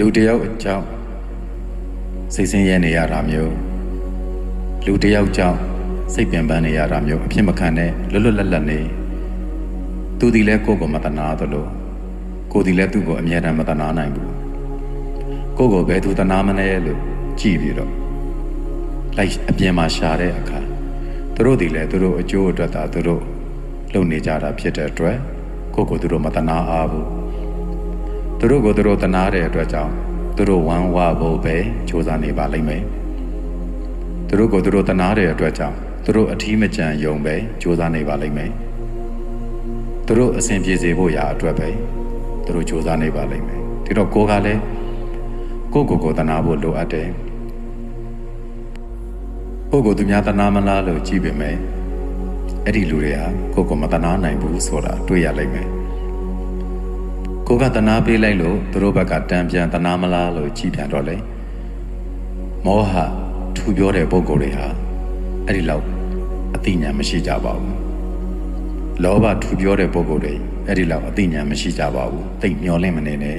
လူတစ်ယောက်အကြောင်းစိတ်ဆင်းရဲနေရတာမျိုးလူတစ်ယောက်ကြောင့်စိတ်ပင်ပန်းနေရတာမျိုးအဖြစ်မခံနဲ့လွတ်လွတ်လပ်လပ်နေသူဒီလဲကိုယ့်ကိုမတနာသလိုကိုယ်ဒီလဲသူ့ကိုအမြဲတမ်းမတနာနိုင်ဘူးကိုယ့်ကိုဘယ်သူတနာမလဲလို့ကြည့်ပြီးတော့လိုက်အပြင်မှာရှာတဲ့အခါသူတို့ဒီလဲသူတို့အကျိုးအတွက်သာသူတို့လုပ်နေကြတာဖြစ်တဲ့အတွက်ကိုယ့်ကိုယ်သူတို့မတနာအားဘူး သူတို့ကိုသူတို့တနာတဲ့အတွက်ကြောင့်သူတို့ဝမ်းဝဖို့ပဲစူးစမ်းနေပါလိမ့်မယ်သူတို့ကိုသူတို့တနာတဲ့အတွက်ကြောင့်သူတို့အထီးမကြံယုံပဲစူးစမ်းနေပါလိမ့်မယ်သူတို့အစဉ်ပြေစေဖို့ရာအတွက်ပဲသူတို့စူးစမ်းနေပါလိမ့်မယ်ဒီတော့ကိုယ်ကလည်းကိုယ့်ကိုယ်ကိုတနာဖို့လိုအပ်တယ်ကိုယ့်ကိုယ်သူများတနာမလားလို့ကြည့်ပေမယ်အဲ့ဒီလူတွေဟာကိုယ့်ကိုယ်မတနာနိုင်ဘူးဆိုတာတွေ့ရလိမ့်မယ် ကိုကတနာပေးလိုက်လို့သူတို့ဘက်ကတံပြန်တနာမလားလို့ကြည်ပြန်တော့လေမောဟထူပြောတဲ့ပုံကိုယ်တွေဟာအဲ့ဒီလောက်အသိဉာဏ်မရှိကြပါဘူးလောဘထူပြောတဲ့ပုံကိုယ်တွေအဲ့ဒီလောက်အသိဉာဏ်မရှိကြပါဘူးတိတ်မျောလင့်မနေနဲ့